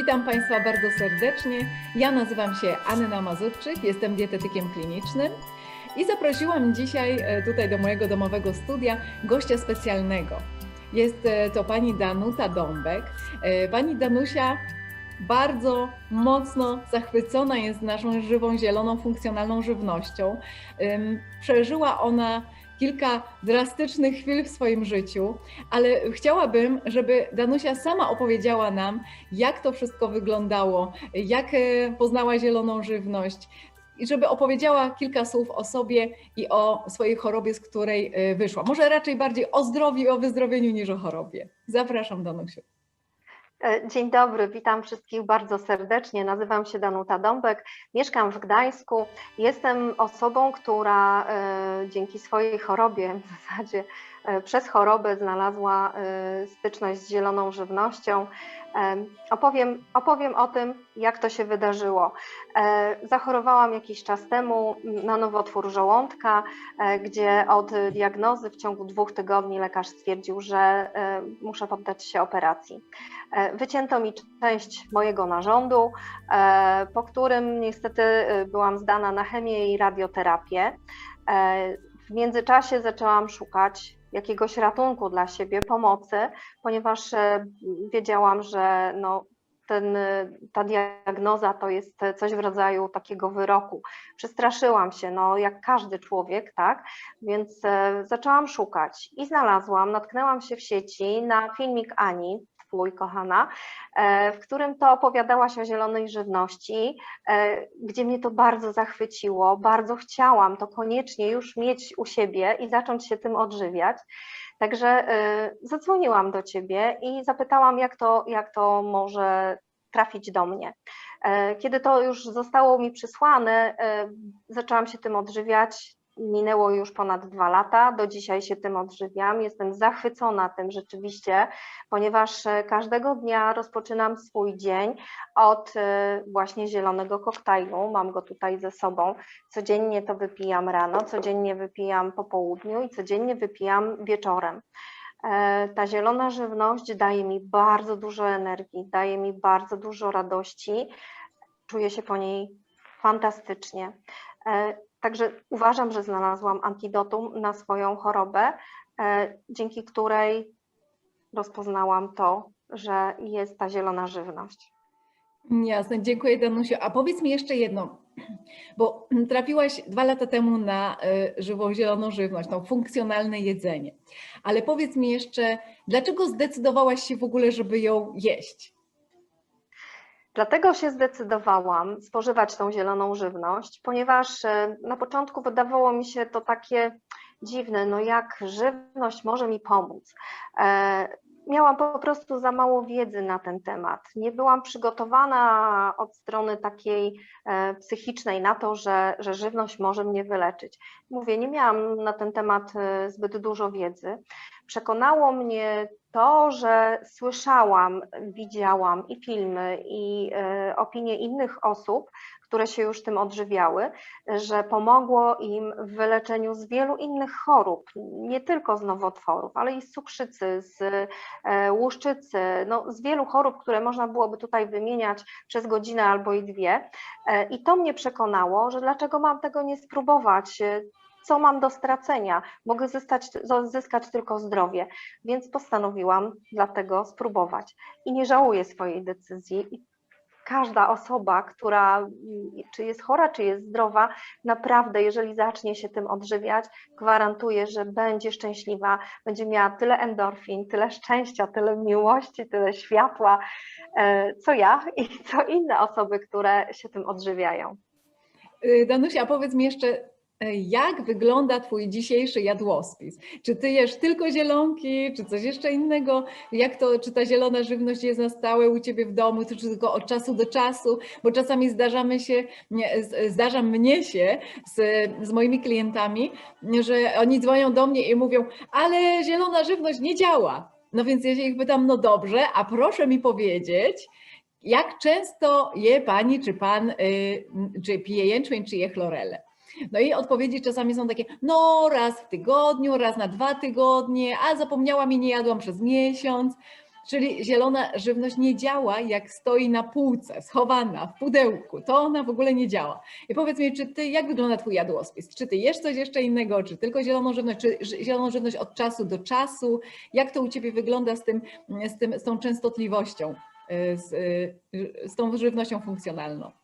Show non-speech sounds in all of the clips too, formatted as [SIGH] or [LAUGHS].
Witam Państwa bardzo serdecznie. Ja nazywam się Anna Mazurczyk, jestem dietetykiem klinicznym i zaprosiłam dzisiaj e, tutaj do mojego domowego studia gościa specjalnego. Jest e, to pani Danuta Dąbek. E, Pani Danusia bardzo mocno zachwycona jest naszą żywą, zieloną, funkcjonalną żywnością. Przeżyła ona kilka drastycznych chwil w swoim życiu, ale chciałabym, żeby Danusia sama opowiedziała nam, jak to wszystko wyglądało, jak e, poznała zieloną żywność i żeby opowiedziała kilka słów o sobie i o swojej chorobie, z której e, wyszła. Może raczej bardziej o zdrowiu i o wyzdrowieniu niż o chorobie. Zapraszam Danusiu. E, Dzień dobry, witam wszystkich bardzo serdecznie. Nazywam się Danuta Dąbek, mieszkam w Gdańsku. Jestem osobą, która e, dzięki swojej chorobie, w zasadzie przez chorobę znalazła e, styczność z zieloną żywnością. E, Opowiem, opowiem o tym, jak to się wydarzyło. E, Zachorowałam jakiś czas temu na nowotwór żołądka, e, gdzie od diagnozy w ciągu dwóch tygodni lekarz stwierdził, że e, muszę poddać się operacji. E, Wycięto mi część mojego narządu, e, po którym niestety e, byłam zdana na chemię i radioterapię. E, W międzyczasie zaczęłam szukać jakiegoś ratunku dla siebie, pomocy, ponieważ e, wiedziałam, że no, ten, e, ta diagnoza to jest coś w rodzaju takiego wyroku. Przestraszyłam się, no jak każdy człowiek, tak? Więc e, zaczęłam szukać i znalazłam, natknęłam się w sieci na filmik Ani, twój kochana, e, w którym to opowiadałaś o zielonej żywności, e, gdzie mnie to bardzo zachwyciło, bardzo chciałam to koniecznie już mieć u siebie i zacząć się tym odżywiać. Także e, zadzwoniłam do ciebie i zapytałam, jak to, jak to może trafić do mnie. Kiedy to już zostało mi przysłane, zaczęłam się tym odżywiać. Minęło już ponad dwa lata, do dzisiaj się tym odżywiam. Jestem zachwycona tym rzeczywiście, ponieważ e, każdego dnia rozpoczynam swój dzień od e, właśnie zielonego koktajlu. Mam go tutaj ze sobą. Codziennie to wypijam rano, codziennie wypijam po południu i codziennie wypijam wieczorem. E, Ta zielona żywność daje mi bardzo dużo energii, daje mi bardzo dużo radości. Czuję się po niej fantastycznie. E, Także uważam, że znalazłam antidotum na swoją chorobę, e, dzięki której rozpoznałam to, że jest ta zielona żywność. Jasne, dziękuję Danusiu. A powiedz mi jeszcze jedno, bo trafiłaś dwa lata temu na y, żywą zieloną żywność, no, funkcjonalne jedzenie. Ale powiedz mi jeszcze, dlaczego zdecydowałaś się w ogóle, żeby ją jeść? Dlatego się zdecydowałam spożywać tą zieloną żywność, ponieważ e, na początku wydawało mi się to takie dziwne, no jak żywność może mi pomóc. E, Miałam po prostu za mało wiedzy na ten temat. Nie byłam przygotowana od strony takiej e, psychicznej na to, że, że żywność może mnie wyleczyć. Mówię, nie miałam na ten temat zbyt dużo wiedzy. Przekonało mnie to, że słyszałam, widziałam i filmy, i e, opinie innych osób, które się już tym odżywiały, że pomogło im w wyleczeniu z wielu innych chorób, nie tylko z nowotworów, ale i z cukrzycy, z e, łuszczycy, no, z wielu chorób, które można byłoby tutaj wymieniać przez godzinę albo i dwie. E, I to mnie przekonało, że dlaczego mam tego nie spróbować, co mam do stracenia, mogę zyskać, zyskać tylko zdrowie, więc postanowiłam dlatego spróbować. I nie żałuję swojej decyzji. Każda osoba, która mm, czy jest chora, czy jest zdrowa, naprawdę, jeżeli zacznie się tym odżywiać, gwarantuję, że będzie szczęśliwa, będzie miała tyle endorfin, tyle szczęścia, tyle miłości, tyle światła, e, co ja i co inne osoby, które się tym odżywiają. Y, Danusia, powiedz mi jeszcze, jak wygląda Twój dzisiejszy jadłospis? Czy Ty jesz tylko zielonki, czy coś jeszcze innego? Jak to, czy ta zielona żywność jest na stałe u Ciebie w domu, czy tylko od czasu do czasu? Bo czasami zdarzamy się, zdarza mnie się z, z moimi klientami, że oni dzwonią do mnie i mówią, ale zielona żywność nie działa. No więc ja się ich pytam, no dobrze, a proszę mi powiedzieć, jak często je Pani czy Pan, y, czy pije jęczmień, czy je chlorelę? No i odpowiedzi czasami są takie, no raz w tygodniu, raz na dwa tygodnie, a zapomniałam i nie jadłam przez miesiąc. Czyli zielona żywność nie działa, jak stoi na półce, schowana w pudełku. To ona w ogóle nie działa. I powiedz mi, czy ty, jak wygląda twój jadłospis? Czy ty jesz coś jeszcze innego, czy tylko zieloną żywność, czy zieloną żywność od czasu do czasu? Jak to u ciebie wygląda z, tym, z, tym, z tą częstotliwością, y, z, y, z tą żywnością funkcjonalną?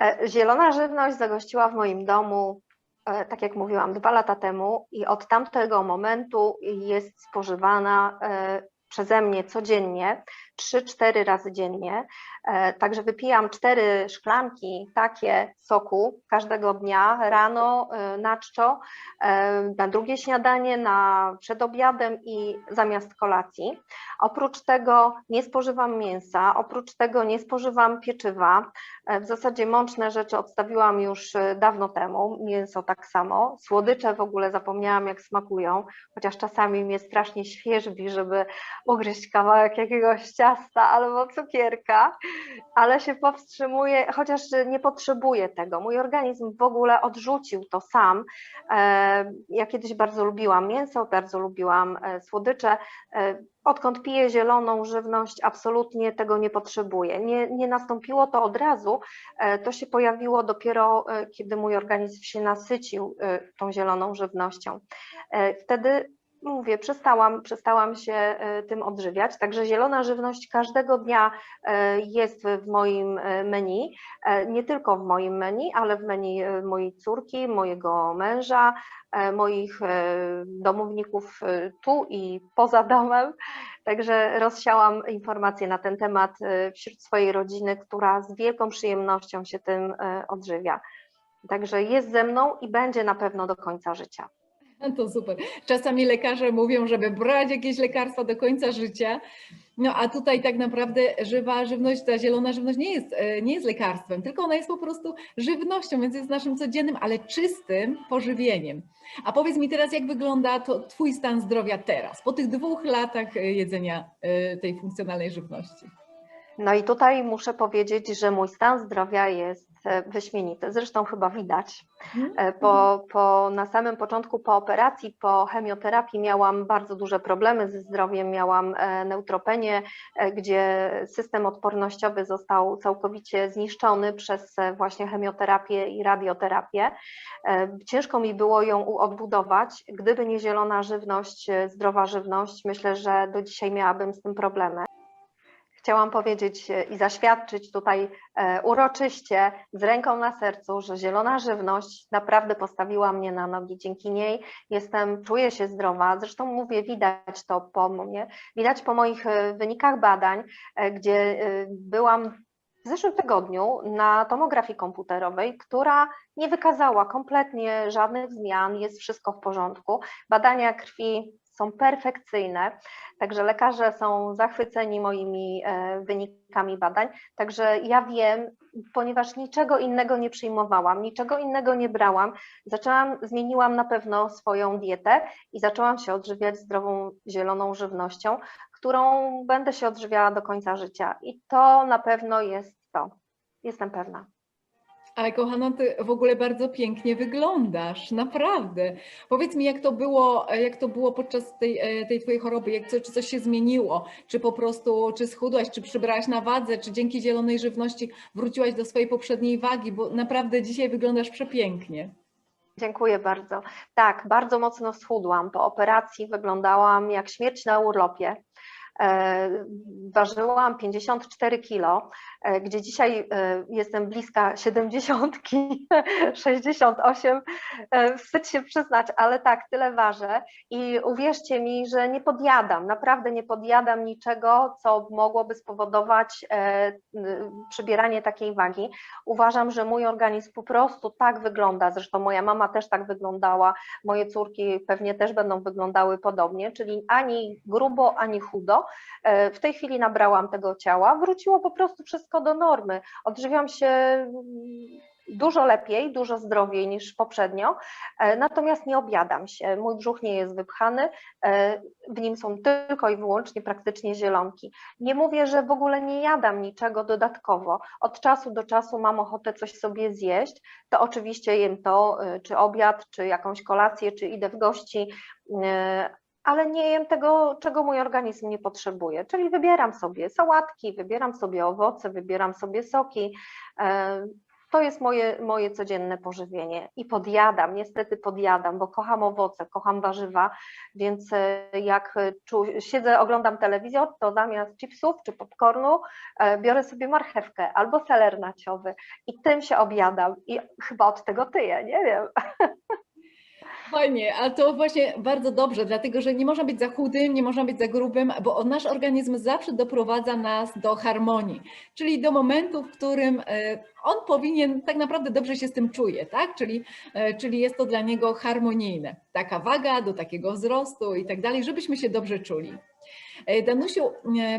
E, Zielona żywność zagościła w moim domu, e, tak jak mówiłam, dwa lata temu i od tamtego momentu jest spożywana e, przeze mnie codziennie, 3-4 razy dziennie. E, Także wypijam cztery szklanki takie soku każdego dnia, rano, e, na czczo, e, na drugie śniadanie, na przed obiadem i zamiast kolacji. Oprócz tego nie spożywam mięsa, oprócz tego nie spożywam pieczywa. W zasadzie mączne rzeczy odstawiłam już dawno temu, mięso tak samo. Słodycze w ogóle zapomniałam jak smakują, chociaż czasami mnie strasznie świeżbi, żeby ugryźć kawałek jakiegoś ciasta albo cukierka, ale się powstrzymuję, chociaż nie potrzebuję tego. Mój organizm w ogóle odrzucił to sam. E, Ja kiedyś bardzo lubiłam mięso, bardzo lubiłam e, słodycze. E, Odkąd piję zieloną żywność, absolutnie tego nie potrzebuję. Nie, nie nastąpiło to od razu, to się pojawiło dopiero, kiedy mój organizm się nasycił tą zieloną żywnością. Wtedy mówię, przestałam, przestałam się e, tym odżywiać, także zielona żywność każdego dnia e, jest w moim e, menu, nie tylko w moim menu, ale w menu mojej córki, mojego męża, moich domowników tu i poza domem. Także rozsiałam informacje na ten temat wśród swojej rodziny, która z wielką przyjemnością się tym odżywia. Także jest ze mną i będzie na pewno do końca życia. [LAUGHS] To super. Czasami lekarze mówią, żeby brać jakieś lekarstwa do końca życia. No a tutaj tak naprawdę żywa żywność, ta zielona żywność nie jest, e, nie jest lekarstwem, tylko ona jest po prostu żywnością, więc jest naszym codziennym, ale czystym pożywieniem. A powiedz mi teraz, jak wygląda to Twój stan zdrowia teraz, po tych dwóch latach e, jedzenia e, tej funkcjonalnej żywności? No i tutaj muszę powiedzieć, że mój stan zdrowia jest e, wyśmienity. Zresztą chyba widać. E, Po, po, na samym początku po operacji, po chemioterapii miałam bardzo duże problemy ze zdrowiem, miałam e, neutropenię, gdzie system odpornościowy został całkowicie zniszczony przez właśnie chemioterapię i radioterapię. Ciężko mi było ją odbudować. Gdyby nie zielona żywność, zdrowa żywność, myślę, że do dzisiaj miałabym z tym problemy. Chciałam powiedzieć e, i zaświadczyć tutaj e, uroczyście, z ręką na sercu, że zielona żywność naprawdę postawiła mnie na nogi. Dzięki niej jestem, czuję się zdrowa. Zresztą mówię, widać to po mnie, widać po moich e, wynikach badań, gdzie byłam w zeszłym tygodniu na tomografii komputerowej, która nie wykazała kompletnie żadnych zmian, jest wszystko w porządku. Badania krwi są perfekcyjne, także lekarze są zachwyceni moimi e, wynikami badań. Także ja wiem, ponieważ niczego innego nie przyjmowałam, niczego innego nie brałam, zaczęłam, zmieniłam na pewno swoją dietę i zaczęłam się odżywiać zdrową, zieloną żywnością, którą będę się odżywiała do końca życia. I to na pewno jest to. Jestem pewna. Ale kochana, ty w ogóle bardzo pięknie wyglądasz, naprawdę. Powiedz mi, jak to było, jak to było podczas tej, e, tej twojej choroby, jak, co- czy coś się zmieniło? Czy po prostu, czy schudłaś, czy przybrałaś na wadze, czy dzięki zielonej żywności wróciłaś do swojej poprzedniej wagi, bo naprawdę dzisiaj wyglądasz przepięknie. Dziękuję bardzo. Tak, bardzo mocno schudłam. Po operacji wyglądałam jak śmierć na urlopie. E, Ważyłam 54 kilo, e, gdzie dzisiaj e, jestem bliska 70, 68. [LAUGHS] E, Wstyd się przyznać, ale tak, tyle ważę. I uwierzcie mi, że nie podjadam, naprawdę nie podjadam niczego, co mogłoby spowodować przybieranie takiej wagi. Uważam, że mój organizm po prostu tak wygląda. Zresztą moja mama też tak wyglądała, moje córki pewnie też będą wyglądały podobnie, czyli ani grubo, ani chudo. E, W tej chwili nabrałam tego ciała, wróciło po prostu wszystko do normy. Odżywiam się mm, dużo lepiej, dużo zdrowiej niż poprzednio, e, natomiast nie objadam się. Mój brzuch nie jest wypchany, e, w nim są tylko i wyłącznie praktycznie zielonki. Nie mówię, że w ogóle nie jadam niczego dodatkowo. Od czasu do czasu mam ochotę coś sobie zjeść, to oczywiście jem to, e, czy obiad, czy jakąś kolację, czy idę w gości, e, ale nie jem tego, czego mój organizm nie potrzebuje. Czyli wybieram sobie sałatki, wybieram sobie owoce, wybieram sobie soki. E, To jest moje, moje codzienne pożywienie i podjadam, niestety podjadam, bo kocham owoce, kocham warzywa, więc e, jak czu, siedzę, oglądam telewizję, to zamiast chipsów czy popcornu e, biorę sobie marchewkę albo seler naciowy i tym się objadam i chyba od tego tyję, nie wiem. [LAUGHS] Fajnie, ale to właśnie bardzo dobrze, dlatego że nie można być za chudym, nie można być za grubym, bo nasz organizm zawsze doprowadza nas do harmonii, czyli do momentu, w którym e, on powinien tak naprawdę dobrze się z tym czuje, tak? Czyli, e, czyli jest to dla niego harmonijne. Taka waga do takiego wzrostu i tak dalej, żebyśmy się dobrze czuli. E, Danusiu,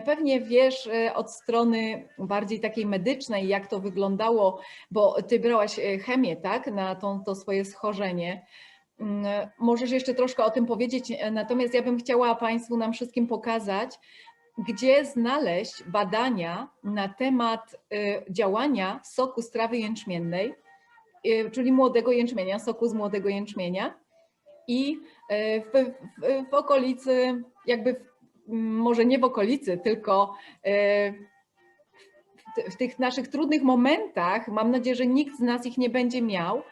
pewnie wiesz od strony bardziej takiej medycznej, jak to wyglądało, bo ty brałaś chemię, tak, na tą, to swoje schorzenie. Mm, Możesz jeszcze troszkę o tym powiedzieć, e, natomiast ja bym chciała Państwu nam wszystkim pokazać, gdzie znaleźć badania na temat e, działania soku z trawy jęczmiennej, e, czyli młodego jęczmienia, soku z młodego jęczmienia i e, w, w, w okolicy, jakby w, może nie w okolicy, tylko w, ty- w tych naszych trudnych momentach, mam nadzieję, że nikt z nas ich nie będzie miał,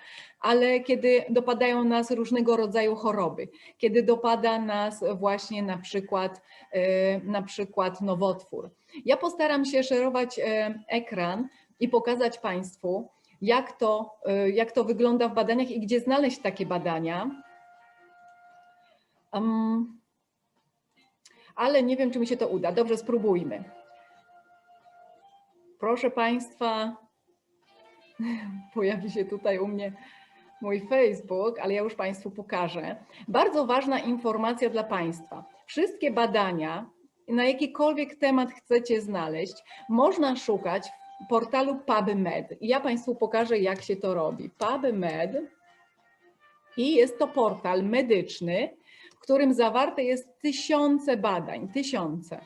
ale kiedy dopadają nas różnego rodzaju choroby, kiedy dopada nas właśnie na przykład, e, na przykład nowotwór. Ja postaram się szerować e, ekran i pokazać Państwu, jak to, e, jak to wygląda w badaniach i gdzie znaleźć takie badania. Em, ale nie wiem, czy mi się to uda. Dobrze, spróbujmy. Proszę Państwa, [LAUGHS] pojawi się tutaj u mnie mój Facebook, ale ja już Państwu pokażę. Bardzo ważna informacja dla Państwa. Wszystkie badania, na jakikolwiek temat chcecie znaleźć, można szukać w portalu PubMed. I ja Państwu pokażę, jak się to robi. PubMed i jest to portal medyczny, w którym zawarte jest tysiące badań, tysiące.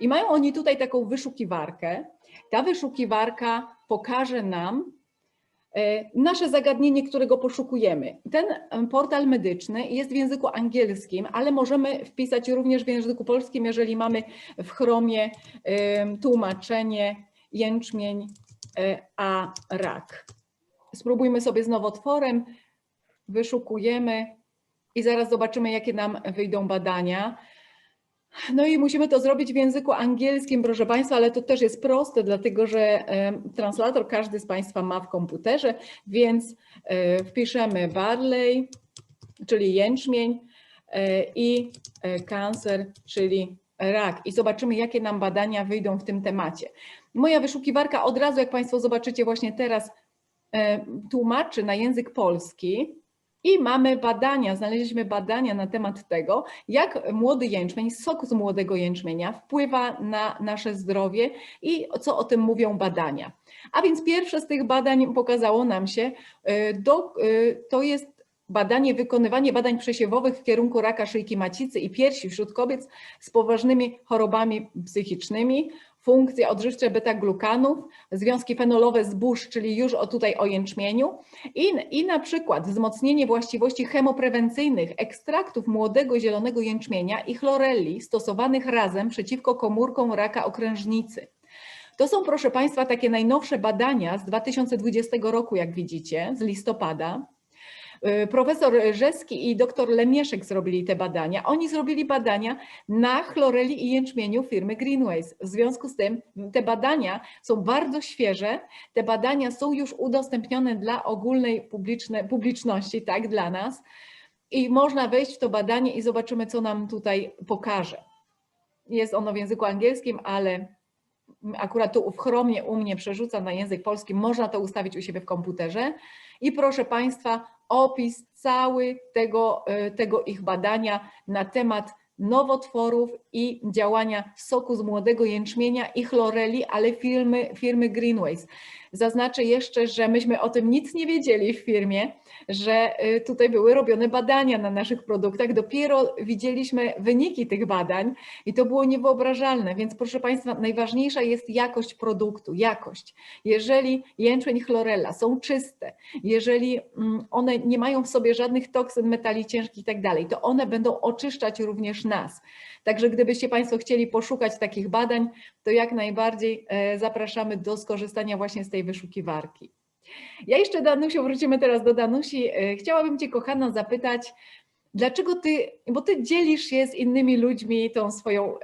I mają oni tutaj taką wyszukiwarkę. Ta wyszukiwarka pokaże nam nasze zagadnienie, którego poszukujemy. Ten portal medyczny jest w języku angielskim, ale możemy wpisać również w języku polskim, jeżeli mamy w Chromie tłumaczenie jęczmień e, a rak. Spróbujmy sobie z nowotworem, wyszukujemy i zaraz zobaczymy, jakie nam wyjdą badania. No i musimy to zrobić w języku angielskim, proszę Państwa, ale to też jest proste, dlatego że translator każdy z Państwa ma w komputerze, więc e, wpiszemy barley, czyli jęczmień e, i e, cancer, czyli rak i zobaczymy, jakie nam badania wyjdą w tym temacie. Moja wyszukiwarka od razu, jak Państwo zobaczycie właśnie teraz, tłumaczy na język polski i mamy badania, znaleźliśmy badania na temat tego, jak młody jęczmień, sok z młodego jęczmienia wpływa na nasze zdrowie i co o tym mówią badania. A więc pierwsze z tych badań pokazało nam się, e, do, e, to jest badanie, wykonywanie badań przesiewowych w kierunku raka szyjki macicy i piersi wśród kobiet z poważnymi chorobami psychicznymi, funkcje odżywcze beta-glukanów, związki fenolowe zbóż, czyli już o tutaj o jęczmieniu i, i na przykład wzmocnienie właściwości chemoprewencyjnych ekstraktów młodego zielonego jęczmienia i chlorelli stosowanych razem przeciwko komórkom raka okrężnicy. To są, proszę Państwa, takie najnowsze badania z 2020 roku, jak widzicie, z listopada. Y, Profesor Rzeski i dr Lemieszek zrobili te badania. Oni zrobili badania na chloreli i jęczmieniu firmy Greenways. W związku z tym te badania są bardzo świeże. Te badania są już udostępnione dla ogólnej publiczne, publiczności, tak, dla nas. I można wejść w to badanie i zobaczymy, co nam tutaj pokaże. Jest ono w języku angielskim, ale akurat tu Chromie u mnie przerzuca na język polski. Można to ustawić u siebie w komputerze. I proszę Państwa, opis cały tego, e, tego ich badania na temat nowotworów i działania soku z młodego jęczmienia i chloreli, ale firmy, firmy Greenways. Zaznaczę jeszcze, że myśmy o tym nic nie wiedzieli w firmie, że y, tutaj były robione badania na naszych produktach. Dopiero widzieliśmy wyniki tych badań i to było niewyobrażalne. Więc proszę Państwa, najważniejsza jest jakość produktu, jakość. Jeżeli jęczmień, chlorella są czyste, jeżeli mm, one nie mają w sobie żadnych toksyn, metali ciężkich i tak dalej, to one będą oczyszczać również nas. Także gdybyście Państwo chcieli poszukać takich badań, to jak najbardziej e, zapraszamy do skorzystania właśnie z tej wyszukiwarki. Ja jeszcze Danusiu, wrócimy teraz do Danusi. E, Chciałabym Cię, kochana, zapytać, dlaczego Ty, bo Ty dzielisz się z innymi ludźmi tą swoją,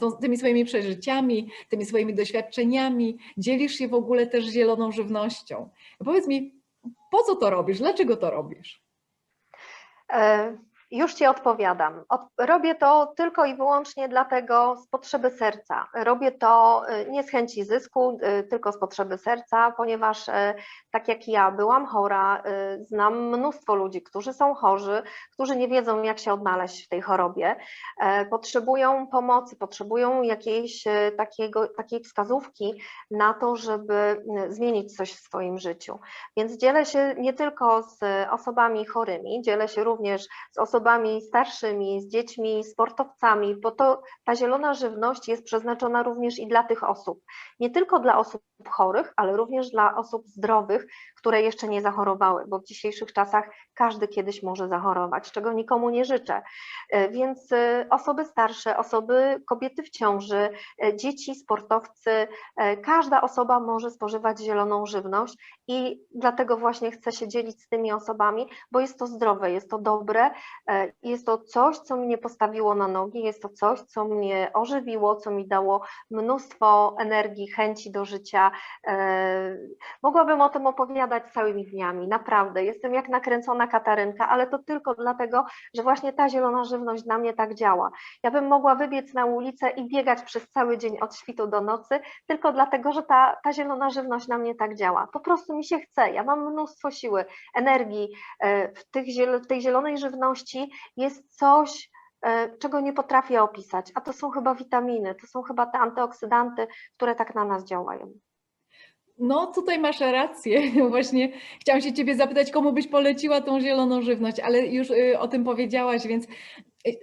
tą, tymi swoimi przeżyciami, tymi swoimi doświadczeniami, dzielisz się w ogóle też zieloną żywnością. Powiedz mi, po co to robisz? Dlaczego to robisz? E, Już Ci odpowiadam. Od, robię to tylko i wyłącznie dlatego z potrzeby serca. Robię to e, nie z chęci zysku, e, tylko z potrzeby serca, ponieważ e, tak jak ja byłam chora, znam mnóstwo ludzi, którzy są chorzy, którzy nie wiedzą, jak się odnaleźć w tej chorobie, e, potrzebują pomocy, potrzebują jakiejś takiego, takiej wskazówki na to, żeby zmienić coś w swoim życiu. Więc dzielę się nie tylko z osobami chorymi, dzielę się również z osobami starszymi, z dziećmi, sportowcami, bo to ta zielona żywność jest przeznaczona również i dla tych osób. Nie tylko dla osób chorych, ale również dla osób zdrowych, które jeszcze nie zachorowały, bo w dzisiejszych czasach każdy kiedyś może zachorować, czego nikomu nie życzę. E, Więc e, osoby starsze, osoby, kobiety w ciąży, e, dzieci, sportowcy, każda osoba może spożywać zieloną żywność i dlatego właśnie chcę się dzielić z tymi osobami, bo jest to zdrowe, jest to dobre, jest to coś, co mnie postawiło na nogi, jest to coś, co mnie ożywiło, co mi dało mnóstwo energii, chęci do życia. E, Mogłabym o tym opowiadać całymi dniami, naprawdę. Jestem jak nakręcona Katarynka, ale to tylko dlatego, że właśnie ta zielona żywność na mnie tak działa. Ja bym mogła wybiec na ulicę i biegać przez cały dzień od świtu do nocy, tylko dlatego, że ta, ta zielona żywność na mnie tak działa. Po prostu mi się chce, ja mam mnóstwo siły, energii. E, W, tych, w tej zielonej żywności jest coś, e, czego nie potrafię opisać, a to są chyba witaminy, to są chyba te antyoksydanty, które tak na nas działają. No, tutaj masz rację. [LAUGHS] Właśnie chciałam się Ciebie zapytać, komu byś poleciła tą zieloną żywność, ale już y, o tym powiedziałaś, więc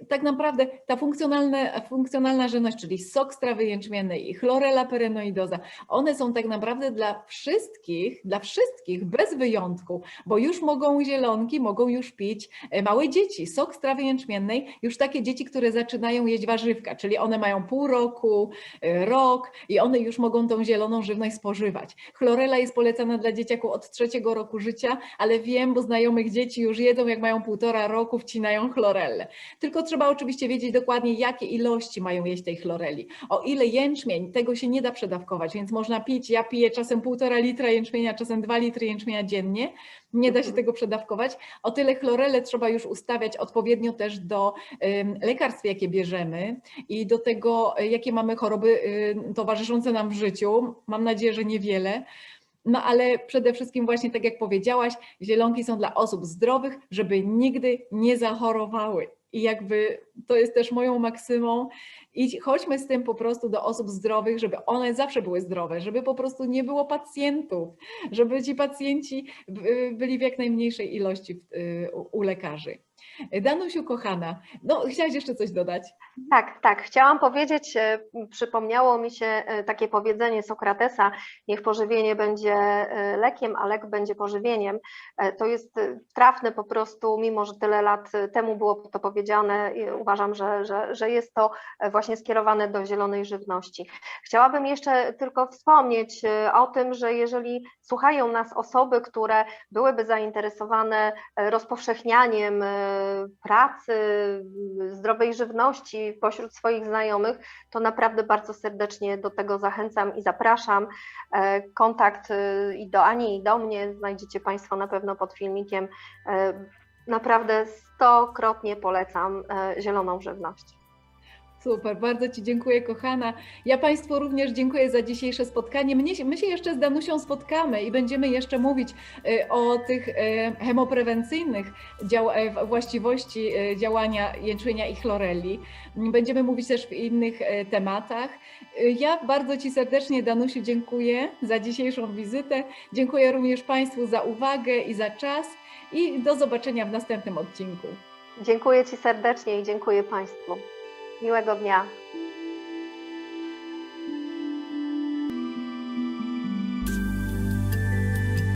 tak naprawdę ta funkcjonalna, funkcjonalna żywność, czyli sok z trawy jęczmiennej i chlorella perenoidoza, one są tak naprawdę dla wszystkich, dla wszystkich bez wyjątku, bo już mogą zielonki, mogą już pić e, małe dzieci. Sok z trawy jęczmiennej, już takie dzieci, które zaczynają jeść warzywka, czyli one mają pół roku, y, rok i one już mogą tą zieloną żywność spożywać. Chlorella jest polecana dla dzieciaków od trzeciego roku życia, ale wiem, bo znajomych dzieci już jedzą, jak mają półtora roku, wcinają chlorellę. Tylko trzeba oczywiście wiedzieć dokładnie, jakie ilości mają jeść tej chloreli. O ile jęczmień, tego się nie da przedawkować, więc można pić, ja piję czasem półtora litra jęczmienia, czasem dwa litry jęczmienia dziennie, nie da się tego przedawkować. O tyle chlorelę trzeba już ustawiać odpowiednio też do lekarstw, jakie bierzemy i do tego, jakie mamy choroby towarzyszące nam w życiu. Mam nadzieję, że niewiele. No ale przede wszystkim właśnie tak jak powiedziałaś, zielonki są dla osób zdrowych, żeby nigdy nie zachorowały. I jakby to jest też moją maksymą. I chodźmy z tym po prostu do osób zdrowych, żeby one zawsze były zdrowe, żeby po prostu nie było pacjentów, żeby ci pacjenci by- byli w jak najmniejszej ilości y, u lekarzy. Danusiu, kochana, no chciałaś jeszcze coś dodać? Tak, tak. Chciałam powiedzieć, e, przypomniało mi się e, takie powiedzenie Sokratesa, niech pożywienie będzie e, lekiem, a lek będzie pożywieniem. To jest trafne po prostu, mimo że tyle lat temu było to powiedziane, uważam, że, że, że jest to właśnie skierowane do zielonej żywności. Chciałabym jeszcze tylko wspomnieć o tym, że jeżeli słuchają nas osoby, które byłyby zainteresowane rozpowszechnianiem pracy, zdrowej żywności pośród swoich znajomych, to naprawdę bardzo serdecznie do tego zachęcam i zapraszam. E, Kontakt e, i do Ani, i do mnie znajdziecie Państwo na pewno pod filmikiem. E, Naprawdę stokrotnie polecam zieloną żywność. Super, bardzo Ci dziękuję, kochana. Ja Państwu również dziękuję za dzisiejsze spotkanie. My się jeszcze z Danusią spotkamy i będziemy jeszcze mówić e, o tych e, hemoprewencyjnych e, właściwości działania jęczmienia i chloreli. Będziemy mówić też w innych tematach. Ja bardzo Ci serdecznie, Danusiu, dziękuję za dzisiejszą wizytę. Dziękuję również Państwu za uwagę i za czas i do zobaczenia w następnym odcinku. Dziękuję Ci serdecznie i dziękuję Państwu. Miłego dnia.